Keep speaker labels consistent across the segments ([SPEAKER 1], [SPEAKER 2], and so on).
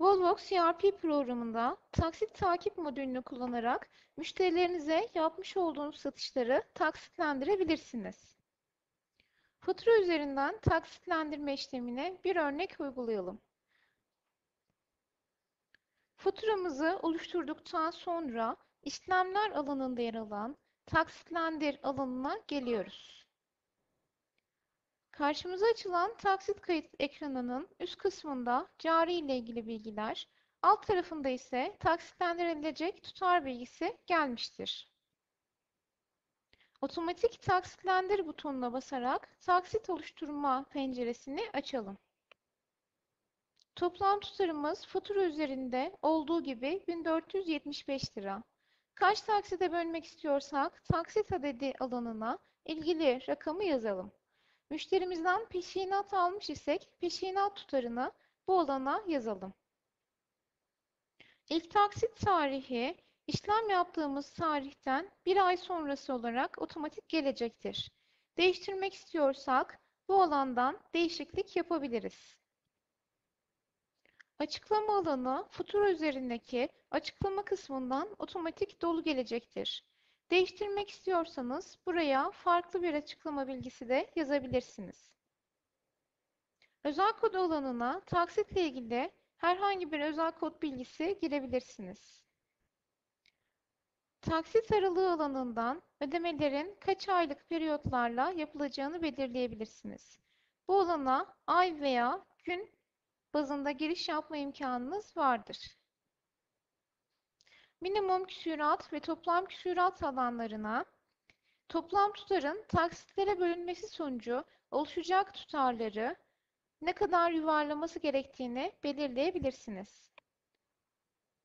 [SPEAKER 1] Volvox CRP programında taksit takip modülünü kullanarak müşterilerinize yapmış olduğunuz satışları taksitlendirebilirsiniz. Fatura üzerinden taksitlendirme işlemine bir örnek uygulayalım. Faturamızı oluşturduktan sonra işlemler alanında yer alan taksitlendir alanına geliyoruz. Karşımıza açılan taksit kayıt ekranının üst kısmında cari ile ilgili bilgiler, alt tarafında ise taksitlendirilecek tutar bilgisi gelmiştir. Otomatik taksitlendir butonuna basarak taksit oluşturma penceresini açalım. Toplam tutarımız fatura üzerinde olduğu gibi 1475 lira. Kaç taksite bölmek istiyorsak taksit adedi alanına ilgili rakamı yazalım. Müşterimizden peşinat almış isek peşinat tutarını bu alana yazalım. İlk taksit tarihi işlem yaptığımız tarihten bir ay sonrası olarak otomatik gelecektir. Değiştirmek istiyorsak bu alandan değişiklik yapabiliriz. Açıklama alanı fatura üzerindeki açıklama kısmından otomatik dolu gelecektir. Değiştirmek istiyorsanız buraya farklı bir açıklama bilgisi de yazabilirsiniz. Özel kod alanına taksitle ilgili herhangi bir özel kod bilgisi girebilirsiniz. Taksit aralığı alanından ödemelerin kaç aylık periyotlarla yapılacağını belirleyebilirsiniz. Bu alana ay veya gün bazında giriş yapma imkanınız vardır. Minimum küsurat ve toplam küsurat alanlarına toplam tutarın taksitlere bölünmesi sonucu oluşacak tutarları ne kadar yuvarlaması gerektiğini belirleyebilirsiniz.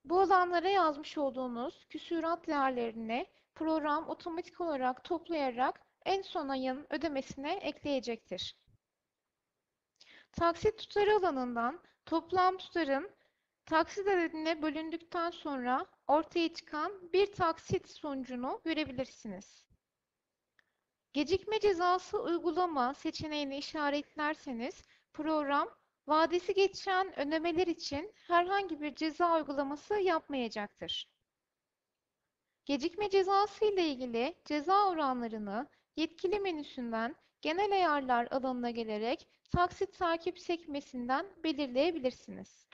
[SPEAKER 1] Bu alanlara yazmış olduğunuz küsurat değerlerini program otomatik olarak toplayarak en son ayın ödemesine ekleyecektir. Taksit tutarı alanından toplam tutarın taksit adedine bölündükten sonra ortaya çıkan bir taksit sonucunu görebilirsiniz. Gecikme cezası uygulama seçeneğini işaretlerseniz program vadesi geçen ödemeler için herhangi bir ceza uygulaması yapmayacaktır. Gecikme cezası ile ilgili ceza oranlarını yetkili menüsünden genel ayarlar alanına gelerek taksit takip sekmesinden belirleyebilirsiniz.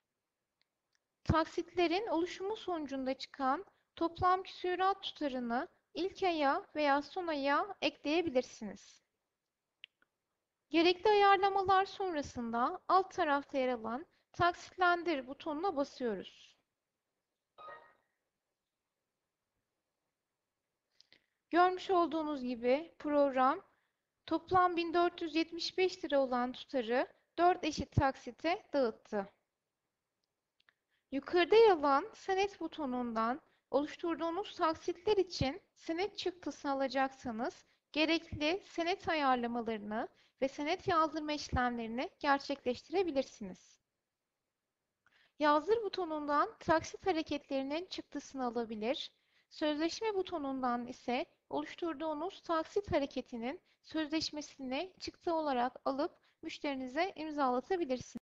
[SPEAKER 1] Taksitlerin oluşumu sonucunda çıkan toplam küsurat tutarını ilk aya veya son aya ekleyebilirsiniz. Gerekli ayarlamalar sonrasında alt tarafta yer alan Taksitlendir butonuna basıyoruz. Görmüş olduğunuz gibi program toplam 1475 lira olan tutarı 4 eşit taksite dağıttı. Yukarıda yer alan senet butonundan oluşturduğunuz taksitler için senet çıktısını alacaksanız gerekli senet ayarlamalarını ve senet yazdırma işlemlerini gerçekleştirebilirsiniz. Yazdır butonundan taksit hareketlerinin çıktısını alabilir, sözleşme butonundan ise oluşturduğunuz taksit hareketinin sözleşmesini çıktı olarak alıp müşterinize imzalatabilirsiniz.